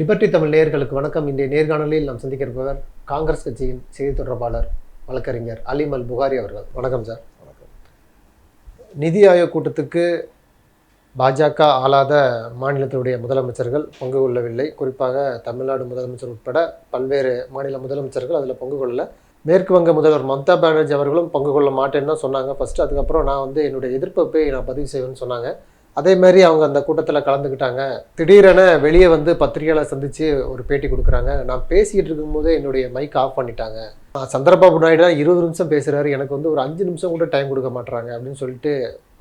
Liberty Tamil நேயர்களுக்கு வணக்கம். இன்றைய நேர்காணலில் நாம் சந்திக்க இருப்பவர் காங்கிரஸ் கட்சியின் செய்தி தொடர்பாளர் வழக்கறிஞர் அலிம் அல் புகாரி அவர்கள். வணக்கம் சார். நிதி ஆயோக் கூட்டத்துக்கு பாஜக ஆளாத மாநிலத்தினுடைய முதலமைச்சர்கள் பங்கு கொள்ளவில்லை. குறிப்பாக தமிழ்நாடு முதலமைச்சர் உட்பட பல்வேறு மாநில முதலமைச்சர்கள் அதில் பங்கு கொள்ளல. மேற்கு வங்க முதல்வர் மம்தா பானர்ஜி அவர்களும் பங்கு கொள்ள மாட்டேன்னு தான் சொன்னாங்க. ஃபர்ஸ்ட் அதுக்கப்புறம் நான் வந்து என்னுடைய எதிர்ப்பை போய் நான் பதிவு செய்வேன்னு சொன்னாங்க. அதே மாதிரி அவங்க அந்த கூட்டத்தில் கலந்துக்கிட்டாங்க. திடீரென வெளியே வந்து பத்திரிகையாளர் சந்தித்து ஒரு பேட்டி கொடுக்குறாங்க. நான் பேசிக்கிட்டு இருக்கும்போது என்னுடைய மைக் ஆஃப் பண்ணிட்டாங்க. சந்திரபாபு நாயுடு தான் இருபது நிமிஷம் பேசுகிறாரு எனக்கு வந்து ஒரு அஞ்சு நிமிஷம் கூட டைம் கொடுக்க மாட்டுறாங்க அப்படின்னு சொல்லிட்டு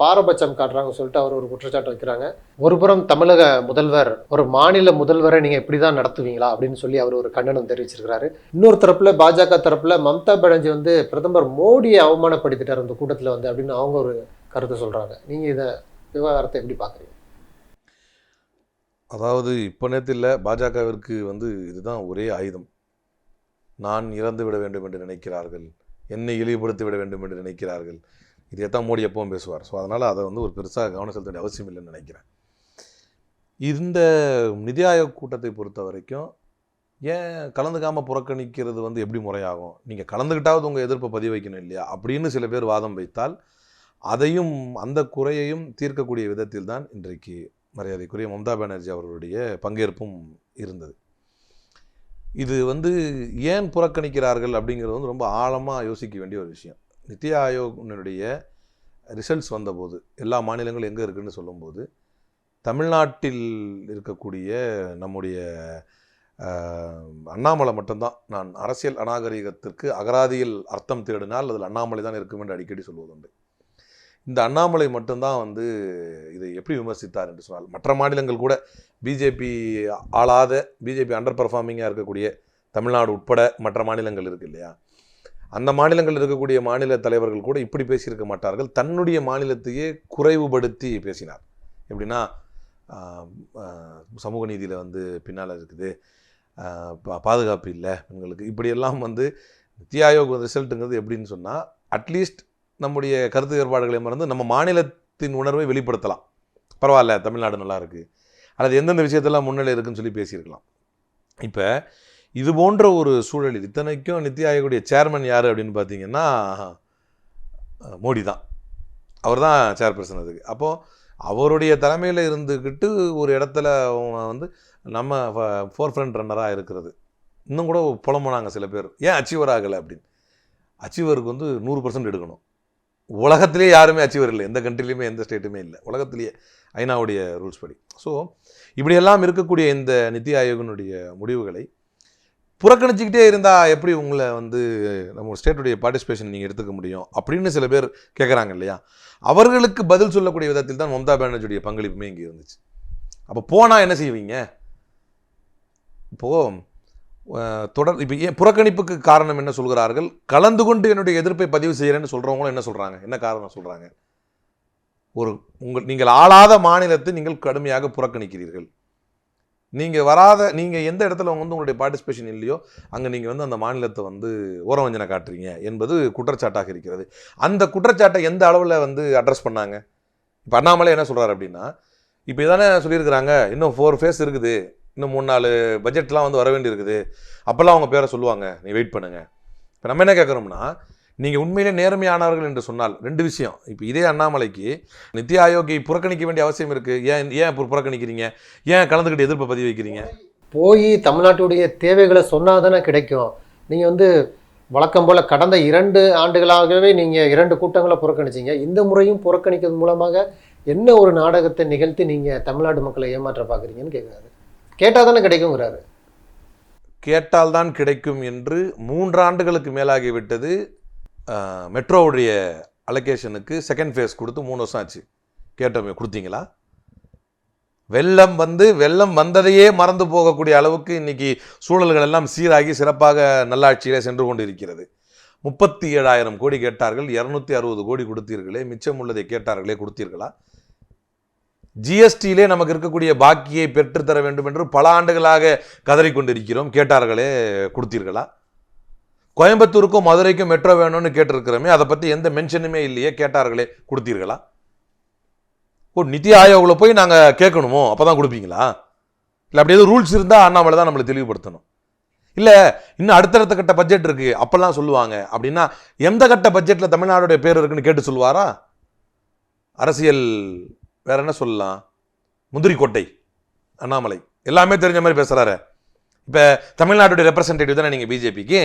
பாரபட்சம் காட்டுறாங்க சொல்லிட்டு அவர் ஒரு குற்றச்சாட்டு வைக்கிறாங்க. ஒரு புறம் தமிழக முதல்வர் ஒரு மாநில முதல்வரை நீங்கள் இப்படி தான் நடத்துவீங்களா அப்படின்னு சொல்லி அவர் ஒரு கண்டனம் தெரிவிச்சிருக்கிறாரு. இன்னொரு தரப்பில் பாஜக தரப்பில் மம்தா பானர்ஜி வந்து பிரதமர் மோடியை அவமானப்படுத்திட்டார் அந்த கூட்டத்தில் வந்து அப்படின்னு அவங்க ஒரு கருத்தை சொல்கிறாங்க நீங்கள் இதை விவகாரத்தை எப்படி பார்க்குறீங்க? அதாவது இப்போ நேரத்தில் இல்லை பாஜகவிற்கு வந்து இதுதான் ஒரே ஆயுதம். நான் இறந்து விட வேண்டும் என்று நினைக்கிறார்கள். என்னை இழிவுபடுத்தி விட வேண்டும் என்று நினைக்கிறார்கள். இதைத்தான் மோடி எப்பவும் பேசுவார். ஸோ அதனால் அதை வந்து ஒரு பெருசாக கவனம் செலுத்த வேண்டிய அவசியம் இல்லைன்னு நினைக்கிறேன். இந்த நிதி ஆயோக் கூட்டத்தை பொறுத்த வரைக்கும் ஏன் கலந்துக்காமல் புறக்கணிக்கிறது வந்து எப்படி முறையாகும்? நீங்கள் கலந்துக்கிட்டாவது உங்கள் எதிர்ப்பை பதிவு வைக்கணும் இல்லையா? அப்படின்னு சில பேர் வாதம் வைத்தால் அதையும் அந்த குறையையும் தீர்க்கக்கூடிய விதத்தில் தான் இன்றைக்கு மரியாதைக்குரிய மம்தா பானர்ஜி அவர்களுடைய பங்கேற்பும் இருந்தது. இது வந்து ஏன் புறக்கணிக்கிறார்கள் அப்படிங்கிறது வந்து ரொம்ப ஆழமாக யோசிக்க வேண்டிய ஒரு விஷயம். நித்தி ஆயோகனுடைய ரிசல்ட்ஸ் வந்தபோது எல்லா மாநிலங்களும் எங்கே இருக்குன்னு சொல்லும்போது தமிழ்நாட்டில் இருக்கக்கூடிய நம்முடைய அண்ணாமலை மட்டும்தான். நான் அரசியல் அநாகரிகத்திற்கு அகராதியில் அர்த்தம் தேடினால் அதில் அண்ணாமலை தான் இருக்கும் என்று அடிக்கடி சொல்வதுண்டு. இந்த அண்ணாமலை மட்டும்தான் வந்து இதை எப்படி விமர்சித்தார் என்று சொன்னால் மற்ற மாநிலங்கள் கூட பிஜேபி ஆளாத பிஜேபி அண்டர் பர்ஃபார்மிங்காக இருக்கக்கூடிய தமிழ்நாடு உட்பட மற்ற மாநிலங்கள் இருக்கு இல்லையா? அந்த மாநிலங்கள் இருக்கக்கூடிய மாநில தலைவர்கள் கூட இப்படி பேசியிருக்க மாட்டார்கள். தன்னுடைய மாநிலத்தையே குறைவுபடுத்தி பேசினார். எப்படின்னா சமூக நீதியில் வந்து பின்னால் இருக்குது. பா- பாதுகாப்பு இல்லை பெண்களுக்கு இப்படியெல்லாம் வந்து நித்தி ஆயோக் ரிசல்ட்டுங்கிறது எப்படின்னு சொன்னால் அட்லீஸ்ட் நம்முடைய கருத்து வேறுபாடுகளை மறந்து நம்ம மாநிலத்தின் உணர்வை வெளிப்படுத்தலாம். பரவாயில்ல தமிழ்நாடு நல்லா இருக்கு. அல்லது எந்தெந்த விஷயத்தெல்லாம் முன்னிலை இருக்குன்னு சொல்லி பேசியிருக்கலாம். இப்போ இது போன்ற ஒரு சூழல் இத்தனைக்கும் நித்தி ஆயோகுடைய சேர்மன் யார் அப்படின்னு பார்த்தீங்கன்னா மோடி தான். அவர் தான் சேர்பர்சன் அதுக்கு. அப்போது அவருடைய தலைமையில் இருந்துக்கிட்டு ஒரு இடத்துல வந்து நம்ம ஃபோர் ஃப்ரண்ட் ரன்னராக இருக்கிறது. இன்னும் கூட புலம்புனாங்க சில பேர். ஏன் அச்சீவர் ஆகலை அப்படின்னு? அச்சீவருக்கு வந்து நூறு பர்சன்ட் எடுக்கணும். உலகத்திலே யாருமே அச்சீவர் இல்லை எந்த கண்ட்ரிலையுமே எந்த ஸ்டேட்டுமே இல்லை. உலகத்திலேயே ஐநாவுடைய ரூல்ஸ் படி. ஸோ இப்படியெல்லாம் இருக்கக்கூடிய இந்த நித்தி ஆயோகனுடைய முடிவுகளை புறக்கணிச்சுக்கிட்டே இருந்தால் எப்படி உங்களை வந்து நம்ம ஸ்டேட்டுடைய பார்ட்டிசிபேஷன் நீங்கள் எடுத்துக்க முடியும் அப்படின்னு சில பேர் கேட்குறாங்க இல்லையா? அவர்களுக்கு பதில் சொல்லக்கூடிய விதத்தில் தான் மம்தா பானர்ஜியுடைய பங்களிப்புமே இங்கே இருந்துச்சு. அப்போ போனால் என்ன செய்வீங்க? இப்போது தொடர் இப்போ ஏன் புறக்கணிப்புக்கு காரணம் என்ன சொல்கிறார்கள்? கலந்து கொண்டு என்னுடைய எதிர்ப்பை பதிவு செய்கிறேன்னு சொல்கிறவங்களும் என்ன சொல்கிறாங்க என்ன காரணம் சொல்கிறாங்க ஒரு உங்கள் நீங்கள் ஆளாத மாநிலத்தை நீங்கள் கடுமையாக புறக்கணிக்கிறீர்கள். நீங்கள் வராத நீங்கள் எந்த இடத்துல வந்து உங்களுடைய பார்ட்டிசிபேஷன் இல்லையோ அங்கே நீங்கள் வந்து அந்த மாநிலத்தை வந்து ஓரவஞ்சனை காட்டுறீங்க என்பது குற்றச்சாட்டாக இருக்கிறது. அந்த குற்றச்சாட்டை எந்த அளவில் வந்து அட்ரஸ் பண்ணாங்க? இப்போ அண்ணாமலை என்ன சொல்கிறாரு அப்படின்னா இப்போ இதானே சொல்லியிருக்கிறாங்க இன்னும் ஃபோர் ஃபேஸ் இருக்குது. இன்னும் மூணு நாலு பட்ஜெட்லாம் வந்து வர வேண்டியிருக்குது. அப்போல்லாம் அவங்க பேரை சொல்லுவாங்க. நீ வெயிட் பண்ணுங்கள் இப்போ நம்ம என்ன கேட்குறோம்னா நீங்கள் உண்மையிலே நேர்மையானவர்கள் என்று சொன்னால் ரெண்டு விஷயம். இப்போ இதே அண்ணாமலைக்கு நித்தி ஆயோக்கை புறக்கணிக்க வேண்டிய அவசியம் இருக்குது ஏன் ஏன் இப்போ புறக்கணிக்கிறீங்க? ஏன் கலந்துக்கிட்டு எதிர்ப்பை பதிவு வைக்கிறீங்க? போய் தமிழ்நாட்டுடைய தேவைகளை சொன்னால் தானே கிடைக்கும். நீங்கள் வந்து வழக்கம் போல் கடந்த இரண்டு ஆண்டுகளாகவே நீங்கள் இரண்டு கூட்டங்களை புறக்கணிச்சீங்க. இந்த முறையும் புறக்கணிக்கிறது மூலமாக என்ன ஒரு நாடகத்தை நிகழ்த்தி நீங்கள் தமிழ்நாடு மக்களை ஏமாற்ற பார்க்குறீங்கன்னு கேட்குறாரு. கேட்டால் தானே கிடைக்குங்கிறாரு. கேட்டால்தான் கிடைக்கும் என்று மூன்று ஆண்டுகளுக்கு மேலாகிவிட்டது மெட்ரோவுடைய அலோகேஷனுக்கு செகண்ட் ஃபேஸ் கொடுத்து மூணு வருஷம் ஆச்சு. கேட்டோமே கொடுத்தீங்களா? வெள்ளம் வந்து வெள்ளம் வந்ததையே மறந்து போகக்கூடிய அளவுக்கு இன்னைக்கு சூழல்கள் எல்லாம் சீராகி சிறப்பாக நல்லாட்சியிலே சென்று கொண்டு இருக்கிறது முப்பத்தி ஏழாயிரம் கோடி கேட்டார்கள் இரநூத்தி அறுபது கோடி கொடுத்தீர்களே மிச்சம் உள்ளதை கேட்டார்களே கொடுத்தீர்களா? ஜிஎஸ்டியிலே நமக்கு இருக்கக்கூடிய பாக்கியை பெற்றுத்தர வேண்டும் என்று பல ஆண்டுகளாக கதறிக்கொண்டிருக்கிறோம். கேட்டார்களே கொடுத்தீர்களா? கோயம்புத்தூருக்கும் மதுரைக்கும் மெட்ரோ வேணும்னு கேட்டிருக்கிறோமே அதை பற்றி எந்த மென்ஷனுமே இல்லையே கேட்டார்களே கொடுத்தீர்களா? ஓ நிதி ஆயோகில் போய் நாங்கள் கேட்கணுமோ? அப்போ தான் கொடுப்பீங்களா? இல்லை அப்படி எதுவும் ரூல்ஸ் இருந்தால் அண்ணாமலை தான் நம்மளை தெளிவுபடுத்தணும். இல்லை இன்னும் அடுத்தடுத்த கட்ட பட்ஜெட் இருக்குது அப்போல்லாம் சொல்லுவாங்க. அப்படின்னா எந்த கட்ட பட்ஜெட்டில் தமிழ்நாடுடைய பேர் இருக்குன்னு கேட்டு சொல்லுவாரா? அரசியல் வேற என்ன சொல்லலாம்? முந்திரிக்கோட்டை அண்ணாமலை. எல்லாமே தெரிஞ்ச மாதிரி பேசுகிறாரு இப்போ தமிழ்நாட்டுடைய ரெப்ரசன்டேட்டிவ் தானே நீங்கள் பிஜேபிக்கு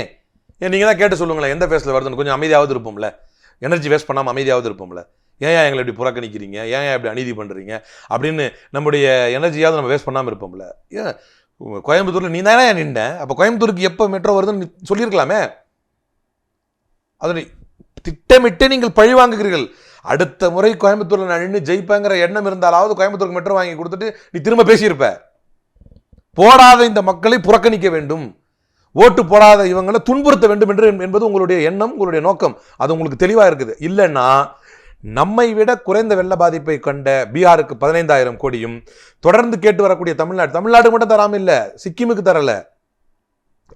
ஏன் நீங்கள் தான் கேட்டு சொல்லுங்களேன் எந்த ஃபேஸில் வருதுன்னு கொஞ்சம் அமைதியாவது இருப்போம்ல. எனர்ஜி வேஸ்ட் பண்ணாமல் அமைதியாவது இருப்போம்ல. ஏன் ஏன் எங்களை இப்படி புறக்கணிக்கிறீங்க? ஏன் இப்படி அநீதி பண்ணுறீங்க அப்படின்னு நம்முடைய எனர்ஜியாவது நம்ம வேஸ்ட் பண்ணாமல் இருப்போம்ல. ஏன்? கோயம்புத்தூரில் நீ தானே நின்ற அப்போ கோயம்புத்தூருக்கு எப்போ மெட்ரோ வருதுன்னு சொல்லியிருக்கலாமே? அதனை திட்டமிட்டு நீங்கள் பழி வாங்குகிறீர்கள். அடுத்த முறை கோயம்புத்தூரில் நான் நின்று ஜெயிப்பேங்கிற எண்ணம் இருந்தாலாவது கோயம்புத்தூருக்கு மெட்ரோ வாங்கி கொடுத்துட்டு நீ திரும்ப பேசியிருப்ப. போடாத இந்த மக்களை புறக்கணிக்க வேண்டும். ஓட்டு போடாத இவங்களை துன்புறுத்த வேண்டும் என்று என்பது உங்களுடைய எண்ணம் உங்களுடைய நோக்கம். அது உங்களுக்கு தெளிவாக இருக்குது. இல்லைன்னா நம்மை விட குறைந்த வெள்ள பாதிப்பை கண்ட பீகாருக்கு பதினைந்தாயிரம் கோடியும் தொடர்ந்து கேட்டு வரக்கூடிய தமிழ்நாடு தமிழ்நாடு மட்டும் தராமல் இல்லை சிக்கிமுக்கு தரல.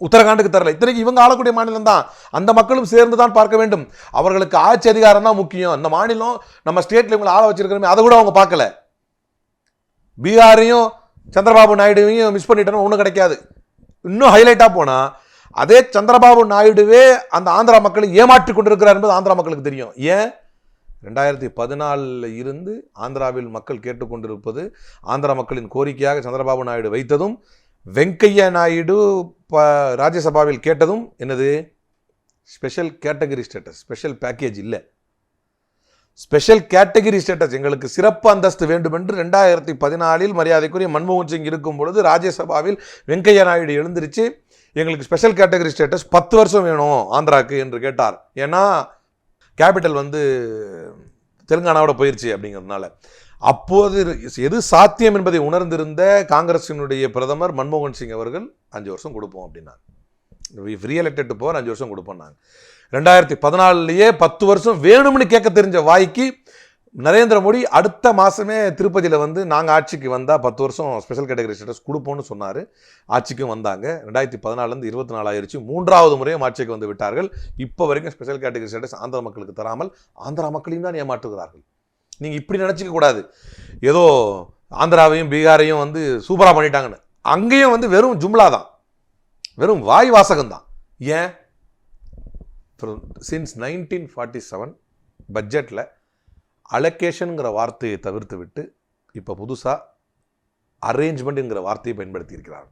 உத்தரகாண்டுக்கு தரல இத்தனைக்கு இவங்க ஆளக்கூடிய மாநிலம் தான் அந்த மக்களும் சேர்ந்து தான் பார்க்க வேண்டும். அவர்களுக்கு ஆட்சி அதிகாரம் தான் முக்கியம். இந்த மாநிலம் நம்ம ஸ்டேட்ல இவங்களை ஆள வச்சிருக்கிறோமே அதை கூட அவங்க பார்க்கல. பீகாரையும் சந்திரபாபு நாயுடுவையும் மிஸ் பண்ணிட்டோம்னா ஒன்றும் கிடைக்காது. இன்னும் ஹைலைட்டாக போனால் அதே சந்திரபாபு நாயுடுவே அந்த ஆந்திரா மக்களை ஏமாற்றி கொண்டிருக்கிறார் என்பது ஆந்திரா மக்களுக்கு தெரியும். ஏன்? ரெண்டாயிரத்தி பதினாலில் இருந்து ஆந்திராவில் மக்கள் கேட்டுக்கொண்டிருப்பது ஆந்திரா மக்களின் கோரிக்கையாக சந்திரபாபு நாயுடு வைத்ததும் வெங்கையா நாயுடு இப்போ ராஜ்யசபாவில் கேட்டதும் என்னது? Special category status special package இல்லை. ஸ்பெஷல் கேட்டகரி ஸ்டேட்டஸ் எங்களுக்கு சிறப்பு அந்தஸ்து வேண்டும் என்று ரெண்டாயிரத்தி பதினாலில் மரியாதைக்குரிய மன்மோகன் சிங் இருக்கும் பொழுது ராஜ்யசபாவில் வெங்கையா நாயுடு எழுந்திருச்சு எங்களுக்கு ஸ்பெஷல் கேட்டகரி ஸ்டேட்டஸ் பத்து வருஷம் வேணும் ஆந்திராக்கு என்று கேட்டார். ஏன்னா கேபிட்டல் வந்து தெலுங்கானாவோட போயிருச்சு அப்படிங்கிறதுனால. அப்போது எது சாத்தியம் என்பதை உணர்ந்திருந்த காங்கிரசினுடைய பிரதமர் மன்மோகன் சிங் அவர்கள் அஞ்சு வருஷம் கொடுப்போம் அப்படின்னாங்க. ரீஎலெக்டட் போகிற அஞ்சு வருஷம் கொடுப்போம் நாங்கள் ரெண்டாயிரத்தி பதினாலுலேயே பத்து வருஷம் வேணும்னு கேட்க தெரிஞ்ச வாய்க்கு நரேந்திர மோடி அடுத்த மாதமே திருப்பதியில் வந்து நாங்கள் ஆட்சிக்கு வந்தால் பத்து வருஷம் ஸ்பெஷல் கேட்டகரி ஸ்டேட்டஸ் கொடுப்போம்னு சொன்னார். ஆட்சிக்கும் வந்தாங்க. ரெண்டாயிரத்தி பதினாலேருந்து இருபத்தி நாலு ஆயிடுச்சு மூன்றாவது முறையும் ஆட்சிக்கு வந்து விட்டார்கள். இப்போ வரைக்கும் ஸ்பெஷல் கேட்டகரி ஸ்டேட்டஸ் ஆந்திர மக்களுக்கு தராமல் ஆந்திரா மக்களையும் தான் ஏமாற்றுகிறார்கள். நீங்கள் இப்படி நினச்சிக்க கூடாது. ஏதோ ஆந்திராவையும் பீகாரையும் வந்து சூப்பராக பண்ணிட்டாங்கன்னு. அங்கேயும் வந்து வெறும் ஜும்லா தான். வெறும் வாய் வாசகம் தான். ஏன்? சின்ஸ் நைன்டீன் ஃபார்ட்டி செவன் பட்ஜெட்டில் அலோகேஷனுங்கிற வார்த்தையை தவிர்த்து விட்டு இப்போ புதுசாக அரேஞ்ச்மெண்ட்டுங்கிற வார்த்தையை பயன்படுத்தி இருக்கிறார்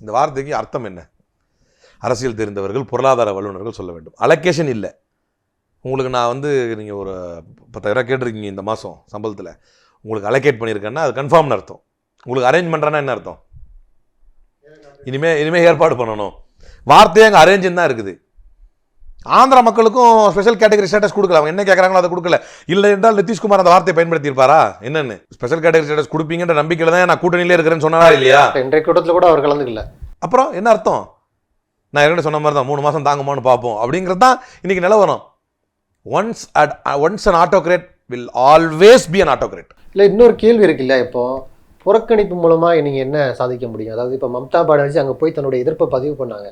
இந்த வார்த்தைக்கு அர்த்தம் என்ன? அரசியல் தெரிந்தவர்கள் பொருளாதார வல்லுநர்கள் சொல்ல வேண்டும். அலோகேஷன் இல்லை. உங்களுக்கு நான் வந்து நீங்கள் ஒரு பத்தாயிரம் கேட்டிருக்கீங்க இந்த மாதம் சம்பளத்தில். உங்களுக்கு அலோகேட் பண்ணியிருக்கேன்னா அது கன்ஃபார்ம்னு அர்த்தம். உங்களுக்கு அரேஞ்ச் பண்ணுறேன்னா என்ன அர்த்தம்? இனிமே இனிமே ஏற்பாடு பண்ணணும். வார்த்தையே அங்கே அரேஞ்சுன்னு தான் இருக்குது. ஆந்திரா மக்களுக்கும் ஸ்பெஷல் கேட்டகரி ஸ்டேட்டஸ் கொடுக்கல. அவங்க என்ன கேட்குறாங்களோ அதை கொடுக்கல. இல்லை என்றால் நிதிஷ்குமார் அந்த வார்த்தையை பயன்படுத்தியிருப்பாரா? என்னன்னு? ஸ்பெஷல் கேட்டகரி ஸ்டேட்டஸ் கொடுப்பீங்கன்ற நம்பிக்கையில் தான் நான் கூட்டணியிலே இருக்கிறேன்னு சொன்னாரா இல்லையா? இன்றைய கூட்டத்தில் கூட அவர் கலந்துக்கல. அப்புறம் என்ன அர்த்தம்? நான் ஏற்கனவே சொன்ன மாதிரி தான் மூணு மாதம் தாங்குமான்னு பார்ப்போம். அப்படிங்கிறது தான் இன்னைக்கு நிலவரம். Once at once an autocrat will always be an autocrat no இன்னொரு கேள்வி இருக்குல்ல இப்போ புறக்கணிப்பு மூலமா நீங்க என்ன சாதிக்க முடியும்? அதாவது இப்போ மம்தா பானர்ஜி அங்க போய் தன்னுடைய எதிர்ப்பை பதிவு பண்ணாங்க.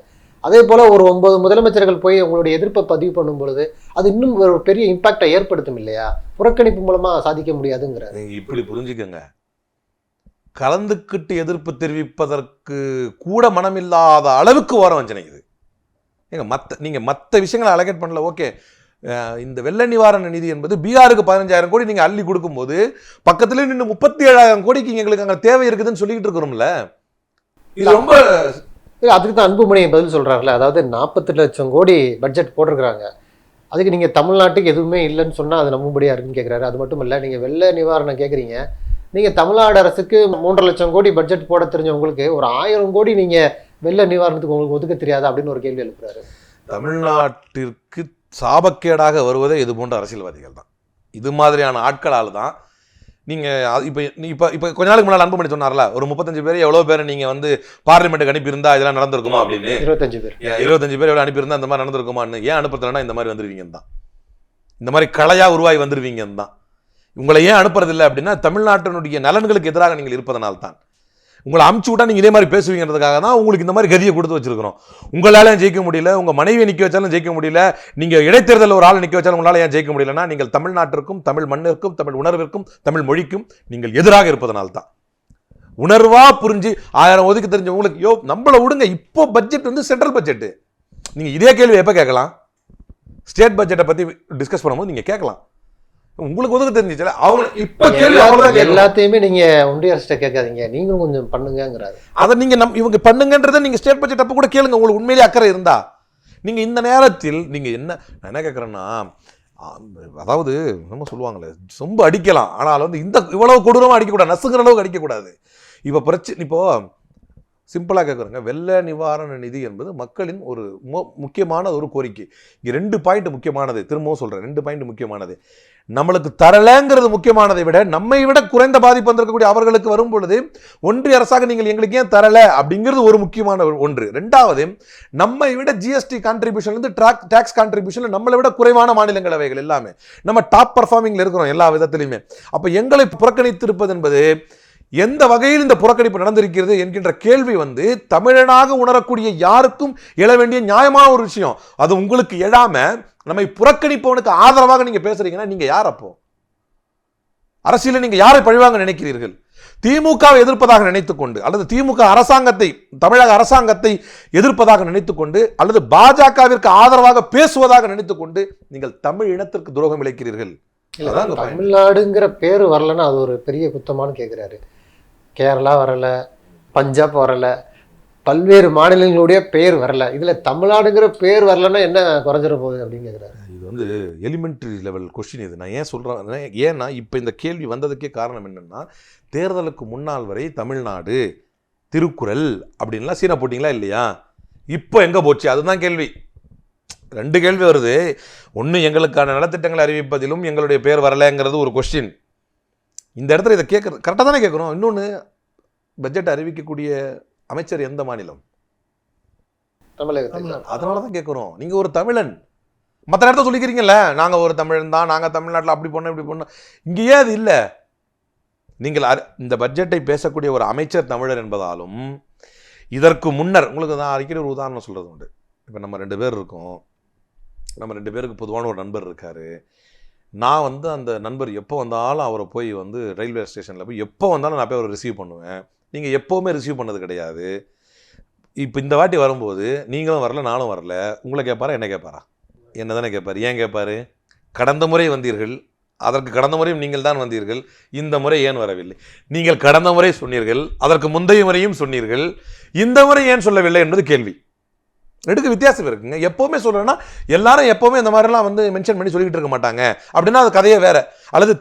அதே போல ஒரு ஒன்பது முதலமைச்சர்கள் போய் உங்களுடைய எதிர்ப்பை பதிவு பண்ணும் பொழுது அது இன்னும் ஒரு பெரிய இம்பாக்டை ஏற்படுத்தும் இல்லையா? புறக்கணிப்பு மூலமா சாதிக்க முடியாதுங்கிறாரு. நீங்க இப்படி புரிஞ்சுக்கங்க. கலந்துக்கிட்டு எதிர்ப்பு தெரிவிப்பதற்கு கூட மனமில்லாத அளவுக்கு ஓர வஞ்சனை இது. ஏங்க மற்ற நீங்கள் மற்ற விஷயங்களை அலகேட் பண்ணல ஓகே. இந்த வெள்ள நிவாரண நிதி என்பது பீகாருக்கு பதினஞ்சாயிரம் கோடி நீங்கள் அள்ளி கொடுக்கும்போது பக்கத்துல நின்று முப்பத்தி ஏழாயிரம் கோடிக்கு எங்களுக்கு அங்கே தேவை இருக்குதுன்னு சொல்லிக்கிட்டு இருக்கிறோம்ல. இது ரொம்ப இல்ல, அதுக்கு தான் அன்புமணி பதில் சொல்றாருல அதாவது நாற்பத்தெட்டு லட்சம் கோடி பட்ஜெட் போட்டிருக்கிறாங்க. அதுக்கு நீங்க தமிழ்நாட்டுக்கு எதுவுமே இல்லைன்னு சொன்னா அது நம்பும்படியா இருக்குன்னு கேட்குறாரு அது மட்டும் இல்ல நீங்க வெள்ள நிவாரணம் கேட்குறீங்க நீங்க தமிழ்நாடு அரசுக்கு மூன்றரை லட்சம் கோடி பட்ஜெட் போட தெரிஞ்ச உங்களுக்கு ஒரு ஆயிரம் கோடி நீங்க வெள்ள நிவாரணத்துக்கு உங்களுக்கு ஒதுக்க தெரியாதா அப்படின்னு ஒரு கேள்வி எழுப்புறாரு. தமிழ்நாட்டிற்கு சாபக்கேடாக வருவதே இது போன்ற அரசியல்வாதிகள் தான். இது மாதிரியான ஆட்களால் தான் நீங்கள் இப்போ இப்போ இப்போ கொஞ்ச நாளுக்கு முன்னால் அன்புமணி சொன்னார்ல ஒரு முப்பத்தஞ்சு பேர் எவ்வளோ பேர் நீங்கள் வந்து பார்லிமெண்ட்டுக்கு அனுப்பியிருந்தா இதெல்லாம் நடந்திருக்குமா அப்படின்னு? இருபத்தஞ்சு பேர். இருபத்தஞ்சு பேர். எவ்வளோ அனுப்பியிருந்தா இந்த மாதிரி நடந்திருக்குமான்னு ஏன் அனுப்புறதுலன்னா இந்த மாதிரி வந்துருவீங்கன்னு தான். இந்த மாதிரி கலையாக உருவாகி வந்துருவீங்கன்னு தான். உங்களை ஏன் அனுப்புறதில்லை அப்படின்னா தமிழ்நாட்டினுடைய நலன்களுக்கு எதிராக நீங்கள் இருப்பதனால தான் உங்களை அமுச்சு விட்டா நீங்கள் இதே மாதிரி பேசுவீங்கிறதுக்காக தான் உங்களுக்கு இந்த மாதிரி கதியை கொடுத்து வச்சிருக்கிறோம். உங்களால் ஏன் ஜெயிக்க முடியல உங்கள் மனைவியை நிற்க வச்சாலும் ஜெயிக்க முடியல நீங்கள் இடைத்தேர்தலில் ஒரு ஆளை நிற்க வச்சாலும் உங்களால் ஏன் ஜெயிக்க முடியலன்னா நீங்கள் தமிழ்நாட்டிற்கும் தமிழ் மண்ணிற்கும் தமிழ் உணர்விற்கும் தமிழ் மொழிக்கும் நீங்கள் எதிராக இருப்பதனால தான். உணர்வா புரிஞ்சு ஆயிரம் ஒதுக்கி தெரிஞ்சவங்களுக்கு யோ நம்மளை விடுங்க இப்போ பட்ஜெட் வந்து சென்ட்ரல் பட்ஜெட்டு நீங்கள் இதே கேள்வி எப்போ கேட்கலாம்? ஸ்டேட் பட்ஜெட்டை பற்றி டிஸ்கஸ் பண்ணும்போது நீங்கள் கேட்கலாம். உங்களுக்கு ஒதுக்க தெரிஞ்சிச்சுல? அவங்க இப்ப கேள்வி அவ்வளவுதான். எல்லாத்தையுமே நீங்க ஒன்றிய அரசிட்ட கேட்காதீங்க. நீங்களும் கொஞ்சம் பண்ணுங்கங்கிறாரு. அதை நீங்க நம் இவங்க பண்ணுங்கன்றதை நீங்க ஸ்டேட் பட்ஜெட் அப்ப கூட கேளுங்க. உங்களுக்கு உண்மையிலேயே அக்கறை இருந்தா. நீங்க இந்த நேரத்தில் நீங்க என்ன நான் என்ன கேட்குறேன்னா அதாவது நம்ம சொல்லுவாங்களே ரொம்ப அடிக்கலாம். ஆனால் வந்து இந்த இவ்வளவு கொடூரமா அடிக்கக்கூடாது. நசுங்கிற அளவுக்கு அடிக்கக்கூடாது. இப்போ பிரச்சனை இப்போ சிம்பிளாக கேட்குறேங்க வெள்ள நிவாரண நிதி என்பது மக்களின் ஒரு மு- முக்கியமான ஒரு கோரிக்கை. இங்கே ரெண்டு பாயிண்ட் முக்கியமானது. திரும்பவும் சொல்கிறேன் ரெண்டு பாயிண்ட் முக்கியமானது. நம்மளுக்கு தரலைங்கிறது முக்கியமானதை விட நம்மை விட குறைந்த பாதிப்பு வந்திருக்கக்கூடிய அவர்களுக்கு வரும் பொழுது ஒன்றிய அரசாக நீங்கள் எங்களுக்கு ஏன் தரல? அப்படிங்கிறது ஒரு முக்கியமான ஒரு- ஒன்று. ரெண்டாவது நம்மை விட ஜிஎஸ்டி கான்ட்ரிபியூஷன்லேருந்து ட்ராக் டேக்ஸ் கான்ட்ரிபியூஷனில் நம்மளை விட குறைவான மாநிலங்களவைகள் எல்லாமே. நம்ம டாப் பர்ஃபார்மிங்கில் இருக்கிறோம் எல்லா விதத்திலையுமே. அப்போ எங்களை புறக்கணித்திருப்பது என்பது எந்த வகையில் இந்த புறக்கணிப்பு நடந்திருக்கிறது என்கின்ற கேள்வி வந்து தமிழனாக உணரக்கூடிய யாருக்கும் எழ வேண்டிய நியாயமான ஒரு விஷயம். அது உங்களுக்கு எழாம நம்மை புறக்கணிப்பவனுக்கு ஆதரவாக நீங்க பேசுறீங்கன்னா நீங்க யார் அப்போ? அரசியலில் நீங்க யாரை பழிவாங்க நினைக்கிறீர்கள்? திமுகவை எதிர்ப்பதாக நினைத்துக்கொண்டு அல்லது திமுக அரசாங்கத்தை தமிழக அரசாங்கத்தை எதிர்ப்பதாக நினைத்துக்கொண்டு அல்லது பாஜகவிற்கு ஆதரவாக பேசுவதாக நினைத்துக்கொண்டு நீங்கள் தமிழ் இனத்திற்கு துரோகம் இழைக்கிறீர்கள். தமிழ்நாடுங்கிற பேர் வரலன்னா அது ஒரு பெரிய குத்தமான்னு கேட்குறாரு கேரளா வரலை பஞ்சாப் வரலை பல்வேறு மாநிலங்களுடைய பேர் வரல. இதில் தமிழ்நாடுங்கிற பேர் வரலன்னா என்ன குறைஞ்சிட போகுது அப்படின்னு கேட்குறாரு இது வந்து எலிமெண்ட்ரி லெவல் கொஸ்டின் இது. நான் ஏன் சொல்கிறேன் ஏன்னா இப்போ இந்த கேள்வி வந்ததுக்கே காரணம் என்னென்னா தேர்தலுக்கு முன்னால் வரை தமிழ்நாடு திருக்குறள் அப்படின்லாம் சீனை போட்டிங்களா இல்லையா? இப்போ எங்கே போச்சு? அதுதான் கேள்வி. ரெண்டு கேள்வி வருது. ஒன்று எங்களுக்கான நலத்திட்டங்களை அறிவிப்பதிலும் எங்களுடைய பேர் வரலைங்கிறது ஒரு கொஸ்டின் இந்த இடத்துல இதை கேட்குறது கரெக்டாக தானே கேட்குறோம். இன்னொன்று பட்ஜெட் அறிவிக்கக்கூடிய அமைச்சர் எந்த மாநிலம்? அதனால தான் கேட்குறோம். நீங்கள் ஒரு தமிழன். மற்ற நேரத்தை சொல்லிக்கிறீங்கல்ல நாங்கள் ஒரு தமிழன் தான் நாங்கள் தமிழ்நாட்டில் அப்படி பண்ணோம் இப்படி பண்ணோம் இங்கேயே அது இல்லை. நீங்கள் இந்த பட்ஜெட்டை பேசக்கூடிய ஒரு அமைச்சர் தமிழர் என்பதாலும் இதற்கு முன்னர் உங்களுக்கு நான் அடிக்கடி ஒரு உதாரணம் சொல்கிறது உண்டு. இப்போ நம்ம ரெண்டு பேர் இருக்கோம். நம்ம ரெண்டு பேருக்கு பொதுவான ஒரு நண்பர் இருக்கார். நான் வந்து அந்த நண்பர் எப்போ வந்தாலும் அவரை போய் வந்து ரயில்வே ஸ்டேஷனில் போய் எப்போ வந்தாலும் நான் போய் அவரை ரிசீவ் பண்ணுவேன். நீங்கள் எப்போவுமே ரிசீவ் பண்ணது கிடையாது. இப்போ இந்த வாட்டி வரும்போது நீங்களும் வரல நானும் வரல. உங்களை கேட்பாரா என்ன கேட்பாரா என்ன தானே கேட்பார் ஏன் கேட்பார் கடந்த முறை வந்தீர்கள். அதற்கு கடந்த முறையும் நீங்கள் தான் வந்தீர்கள். இந்த முறை ஏன் வரவில்லை? நீங்கள் கடந்த முறை சொன்னீர்கள் அதற்கு முந்தைய முறையும் சொன்னீர்கள். இந்த முறை ஏன் சொல்லவில்லை என்பது கேள்வி. ரெண்டுக்கு வித்தியாசம் இருக்குங்க. எப்போவுமே சொல்கிறேன்னா எல்லாரும் எப்போவுமே இந்த மாதிரிலாம் வந்து மென்ஷன் பண்ணி சொல்லிக்கிட்டு இருக்க மாட்டாங்க. அப்படின்னா அது கதையே வேற. அல்லது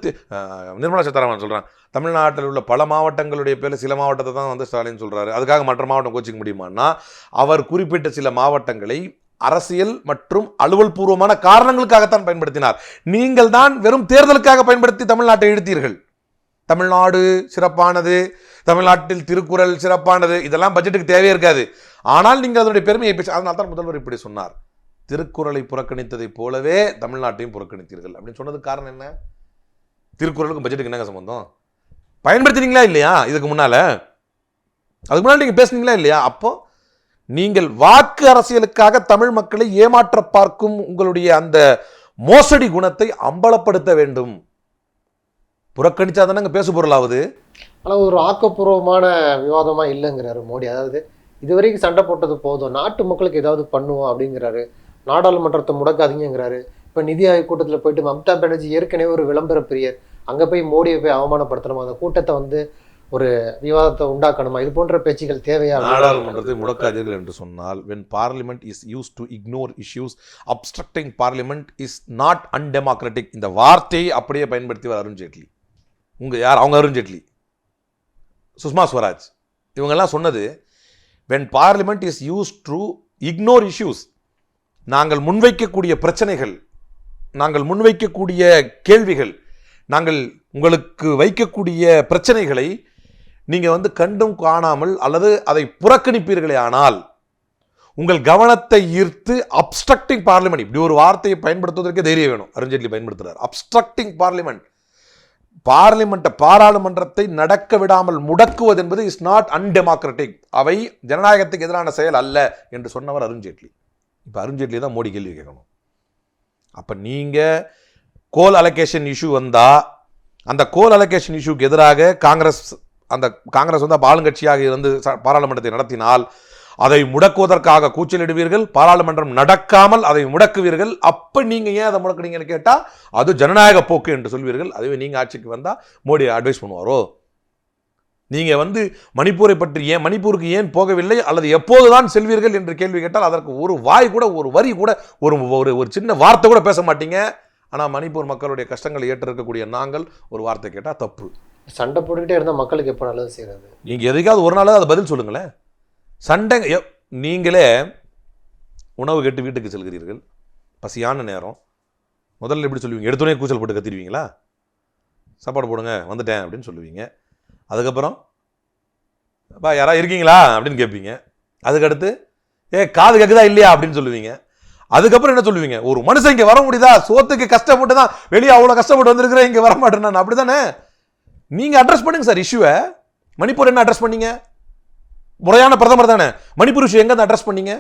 நிர்மலா சீதாராமன் சொல்கிறான் தமிழ்நாட்டில் உள்ள பல மாவட்டங்களுடைய பேரில் சில மாவட்டத்தை தான் வந்து ஸ்டாலின் சொல்கிறாரு அதுக்காக மற்ற மாவட்டம் கோச்சிக்க முடியுமான்னா அவர் குறிப்பிட்ட சில மாவட்டங்களை அரசியல் மற்றும் அலுவல் பூர்வமான காரணங்களுக்காகத்தான் பயன்படுத்தினார். நீங்கள் தான் வெறும் தேர்தலுக்காக பயன்படுத்தி தமிழ்நாட்டை இழுத்தீர்கள். தமிழ்நாடு சிறப்பானது. தமிழ்நாட்டில் திருக்குறள் சிறப்பானது இதெல்லாம் பட்ஜெட்டுக்கு தேவையே இருக்காது. ஆனால் நீங்கள் அதனுடைய பெருமையை பேச அதனால தான் முதல்வர் இப்படி சொன்னார். திருக்குறளை புறக்கணித்ததைப் போலவே தமிழ்நாட்டையும் புறக்கணித்தீர்கள். அப்படின்னு சொன்னதுக்கு காரணம் என்ன? திருக்குறளுக்கும் பட்ஜெட்டுக்கு என்னங்க சம்பந்தம்? பயன்படுத்தினீங்களா இல்லையா இதுக்கு முன்னால்? அதுக்கு முன்னாடி நீங்கள் பேசுனீங்களா இல்லையா? அப்போ நீங்கள் வாக்கு அரசியலுக்காக தமிழ் மக்களை ஏமாற்ற பார்க்கும் உங்களுடைய அந்த மோசடி குணத்தை அம்பலப்படுத்த வேண்டும். புறக்கணிச்சா தானே பேசு பொருளாவது ஆனால் ஒரு ஆக்கப்பூர்வமான விவாதமாக இல்லைங்கிறாரு மோடி. அதாவது இதுவரைக்கும் சண்டை போட்டது போதும். நாட்டு மக்களுக்கு ஏதாவது பண்ணுவோம் அப்படிங்கிறாரு. நாடாளுமன்றத்தை முடக்காதீங்கிறாரு இப்போ நிதி ஆயோக் கூட்டத்தில் போயிட்டு மம்தா பானர்ஜி ஏற்கனவே ஒரு விளம்பர பிரியர். அங்கே போய் மோடியை போய் அவமானப்படுத்தணுமா? அந்த கூட்டத்தை வந்து ஒரு விவாதத்தை உண்டாக்கணுமா? இது போன்ற பேச்சுகள் தேவையா? நாடாளுமன்றத்தை முடக்காதீர்கள் என்று சொன்னால் when Parliament is used to ignore issues obstructing Parliament is not undemocratic இந்த வார்த்தையை அப்படியே பயன்படுத்தியவர் அருண்ஜேட்லி உங்கள் யார்? அவங்க அருண்ஜேட்லி சுஷ்மா ஸ்வராஜ் இவங்கெல்லாம் சொன்னது when Parliament is used to ignore issues நாங்கள் முன்வைக்கக்கூடிய பிரச்சனைகள் நாங்கள் முன்வைக்கக்கூடிய கேள்விகள் நாங்கள் உங்களுக்கு வைக்கக்கூடிய பிரச்சனைகளை நீங்கள் வந்து கண்டும் காணாமல் அல்லது அதை புறக்கணிப்பீர்களே ஆனால் உங்கள் கவனத்தை ஈர்த்து அப்ஸ்ட்ரக்டிங் பார்லிமெண்ட் இப்படி ஒரு வார்த்தையை பயன்படுத்துவதற்கே தைரியம் வேணும். அருண்ஜேட்லி பயன்படுத்துகிறார் அப்ஸ்ட்ரக்டிங் பார்லிமெண்ட் பார்லிமெண்ட்டை பாராளுமன்றத்தை நடக்க விடாமல் முடக்குவது என்பது இஸ் நாட் அன்டெமோக்ராட்டிக் அவை ஜனநாயகத்துக்கு எதிரான செயல் அல்ல என்று சொன்னவர் அருண்ஜேட்லி. இப்போ அருண்ஜேட்லி தான் மோடி கேள்வி கேட்கணும். அப்போ நீங்கள் கோல் அலோகேஷன் இஷ்யூ வந்தால் அந்த கோல் அலோகேஷன் இஷ்யூக்கு எதிராக காங்கிரஸ் அந்த காங்கிரஸ் வந்து ஆளுங்கட்சியாக இருந்து ச- பாராளுமன்றத்தை நடத்தினால் அதை முடக்குவதற்காக கூச்சலிடுவீர்கள் பாராளுமன்றம் நடக்காமல் அதை முடக்குவீர்கள். அப்ப நீங்க ஏன் அதை முடக்குனீங்கன்னு கேட்டா அது ஜனநாயக போக்கு என்று சொல்வீர்கள். அதுவே நீங்க ஆட்சிக்கு வந்தா மோடி அட்வைஸ் பண்ணுவாரோ? நீங்க வந்து மணிப்பூரை பற்றி ஏன் மணிப்பூருக்கு ஏன் போகவில்லை? அல்லது எப்போதுதான் செல்வீர்கள் என்று கேள்வி கேட்டால் அதற்கு ஒரு வாய் கூட ஒரு வரி கூட ஒரு ஒரு ஒரு சின்ன வார்த்தை கூட பேச மாட்டீங்க. ஆனா மணிப்பூர் மக்களுடைய கஷ்டங்களை ஏற்றிருக்கக்கூடிய நாங்கள் ஒரு வார்த்தை கேட்டா தப்பு. சண்டை போட்டுக்கிட்டே இருந்தால் மக்களுக்கு எப்போ நல்லது செய்கிறது நீங்க எதுக்காவது ஒரு நாளாவது அதை பதில் சொல்லுங்களேன். சண்டை எ- நீங்களே உணவு கெட்டு வீட்டுக்கு செல்கிறீர்கள். பசியான நேரம். முதல்ல எப்படி சொல்லுவீங்க? எடுத்தோடனே கூச்சல் போட்டு கத்திடுவீங்களா? சாப்பாடு போடுங்க வந்துட்டேன் அப்படின்னு சொல்லுவீங்க. அதுக்கப்புறம் பா யாரா இருக்கீங்களா? அப்படின்னு கேட்பீங்க. அதுக்கடுத்து ஏ காது கேட்குதா இல்லையா? அப்படின்னு சொல்லுவீங்க. அதுக்கப்புறம் என்ன சொல்லுவீங்க? ஒரு மனுஷன் இங்கே வர முடியுதா? சோத்துக்கு கஷ்டப்பட்டு தான் வெளியே அவ்வளோ கஷ்டப்பட்டு வந்திருக்கிறேன் இங்கே வர மாட்டேன் நான். அப்படி தானே நீங்கள் அட்ரஸ் பண்ணுங்க சார் இஷ்யூவை மணிப்பூர் என்ன அட்ரஸ் பண்ணீங்க? முறையான பிரதமர் தானே? மணிப்பூர் இஷ்யூ எங்கே அட்ரஸ் பண்ணீங்க?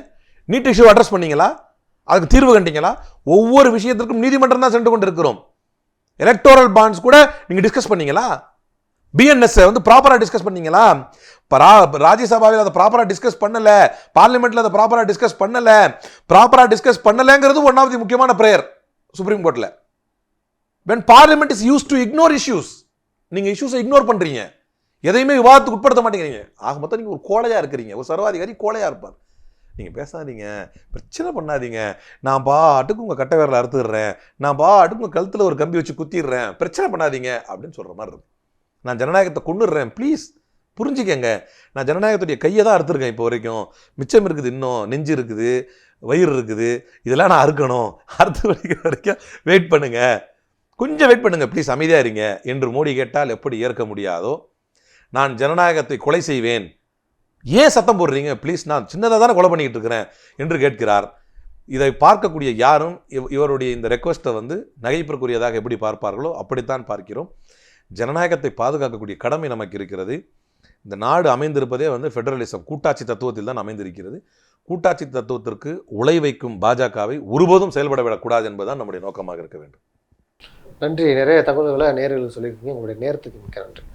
நீட் இஷ்யூ அட்ரஸ் பண்ணீங்களா? அதுக்கு தீர்வு கண்டீங்களா? ஒவ்வொரு விஷயத்திற்கும் நீதிமன்றம் தான் சென்று கொண்டு இருக்கிறோம் எலக்டோரல் பாண்ட்ஸ் கூட நீங்கள் டிஸ்கஸ் பண்ணீங்களா? பிஎன்எஸ் வந்து ப்ராப்பராக டிஸ்கஸ் பண்ணீங்களா? பரா ராஜ்யசபாவில் அதை ப்ராப்பராக டிஸ்கஸ் பண்ணலை. பார்லிமெண்ட்டில் அதை ப்ராப்பராக டிஸ்கஸ் பண்ணலை. ப்ராப்பராக டிஸ்கஸ் பண்ணலைங்கிறது ஒன் ஆஃப் தி முக்கியமான ப்ரேயர் சுப்ரீம் கோர்ட்டில் when Parliament is used to ignore issues நீங்கள் இஷ்யூஸை இக்னோர் பண்ணுறீங்க எதையுமே விவாதத்துக்கு உட்படுத்த மாட்டேங்கிறீங்க. ஆக மொத்தம் நீங்கள் ஒரு கோழையாக இருக்கிறீங்க. ஒரு சர்வாதிகாரி கோழையாக இருப்பார். நீங்கள் பேசாதீங்க. பிரச்சனை பண்ணாதீங்க. நான் பாட்டுக்கு உங்கள் கட்டை வேரில் அறுத்துடுறேன். நான் பாட்டுக்கு உங்கள் கழுத்தில் ஒரு கம்பி வச்சு குத்திடுறேன். பிரச்சனை பண்ணாதீங்க அப்படின்னு சொல்கிற மாதிரி இருக்கு நான் ஜனநாயகத்தை கொண்டுடுறேன் ப்ளீஸ் புரிஞ்சுக்கங்க. நான் ஜனநாயகத்துடைய கையை தான் அறுத்துருக்கேன் இப்போ வரைக்கும். மிச்சம் இருக்குது இன்னும். நெஞ்சு இருக்குது. வயிறு இருக்குது. இதெல்லாம் நான் அறுக்கணும். அறுத்து வரைக்கிற வரைக்கும் வெயிட் பண்ணுங்கள் கொஞ்சம் வெயிட் பண்ணுங்கள் ப்ளீஸ் அமைதியாக இருங்க. என்று மோடி கேட்டால் எப்படி ஏற்க முடியாதோ நான் ஜனநாயகத்தை கொலை செய்வேன். ஏன் சத்தம் போடுறீங்க? ப்ளீஸ் நான் சின்னதாக தானே கொலை பண்ணிக்கிட்டு இருக்கிறேன் என்று கேட்கிறார். இதை பார்க்கக்கூடிய யாரும் இவருடைய இந்த ரெக்வஸ்ட்டை வந்து நகைப்பிற்குரியதாக எப்படி பார்ப்பார்களோ அப்படித்தான் பார்க்கிறோம். ஜனநாயகத்தை பாதுகாக்கக்கூடிய கடமை நமக்கு இருக்கிறது. இந்த நாடு அமைந்திருப்பதே வந்து ஃபெடரலிசம் கூட்டாட்சி தத்துவத்தில் தான் அமைந்திருக்கிறது. கூட்டாட்சி தத்துவத்திற்கு உழை வைக்கும் பாஜகவை ஒருபோதும் செயல்பட விடக்கூடாது என்பதுதான் நம்முடைய நோக்கமாக இருக்க வேண்டும். நன்றி. நிறைய தகவல்களை நேர்களுக்கு சொல்லியிருக்கீங்க. உங்களுடைய நேரத்துக்கு மிக்க நன்றி.